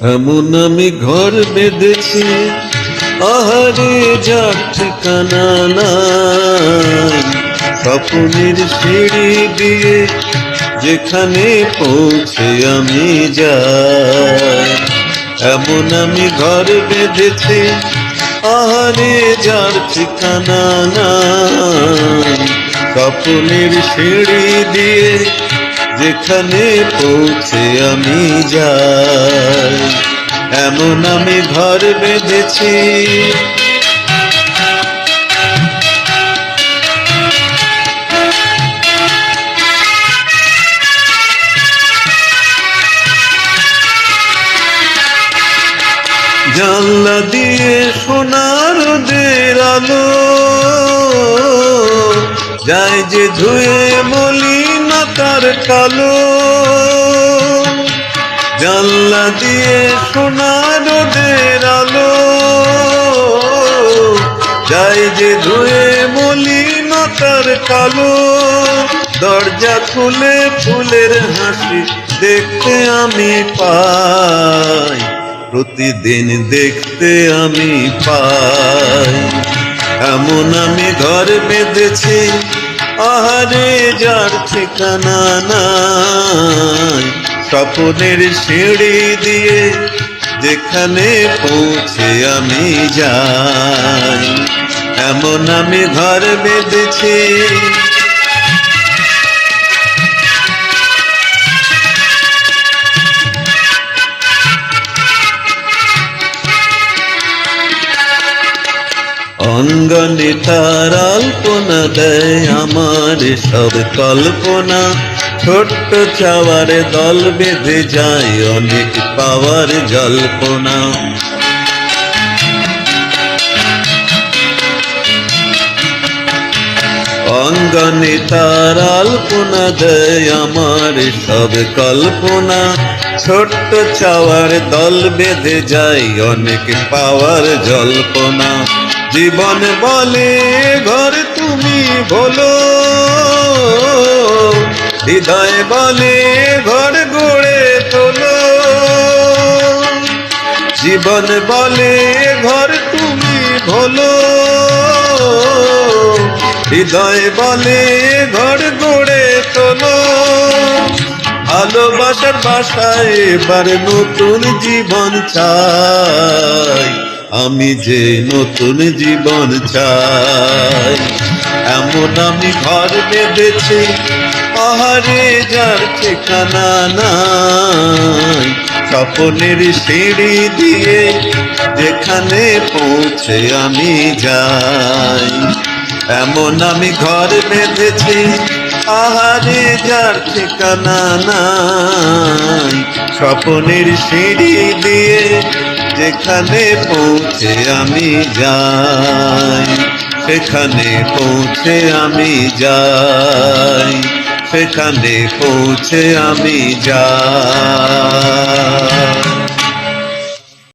এমন আমি ঘর বেঁধেছি, আহারে যার ঠিকানা স্বপ্নের সিঁড়ি দিয়ে যেখানে পৌঁছে আমি যাই। এমন আমি ঘর বেঁধেছি, আহারে যার ঠিকানা স্বপ্নের সিঁড়ি দিয়ে যেখানে পৌঁছে আমি যাই। এমন আমি ঘর বেঁধেছি। জানলা দিয়ে সোনার দের আলো, যায় যে ধুয়ে মলিনতার কালো। জানলা দিয়ে সোনার দের আলো। যায় যে ধুয়ে মলিনতার কালো। দরজা খুলে ফুলের হাসি দেখতে আমি পাই। প্রতিদিন দেখতে আমি পাই। এমন আমি ঘর বেঁধেছি আহারে যার ঠিকানা নাই, স্বপ্নের সিঁড়ি দিয়ে যেখানে পৌঁছে আমি যাই। এমন আমি ঘর বেঁধেছি অঙ্গনে তার আলপনা দেয় আমার সব কল্পনা। ছোট্ট চাওয়ার দল বেঁধে যায় অনেক পাওয়ার জল্পনা। অঙ্গনে তার আলপনা দেয় আমার সব কল্পনা। ছোট্ট চাওয়ার দল বেঁধে যায় অনেক পাওয়ার জল্পনা। জীবন বলে ঘর তুমি বলো। হৃদয় বলে ঘর গড়ে তোলো। জীবন বলে ঘর তুমি ভোলো হৃদয় বলে ঘর গড়ে তোলো। ভালোবাসার বাসায় এবার নতুন জীবন চাই। আমি যে নতুন জীবন চাই, এমন আমি ঘর বেঁধেছি, পাহাড়ে যার ঠিকানা নাই। স্বপনের সিঁড়ি দিয়ে যেখানে পৌঁছে আমি যাই। এমন আমি ঘর বেঁধেছি আহারে যার ঠিকানা নাই। স্বপনের সিঁড়ি দিয়ে যেখানে পৌঁছে আমি যাই সেখানে পৌঁছে আমি যাই সেখানে পৌঁছে আমি যাই।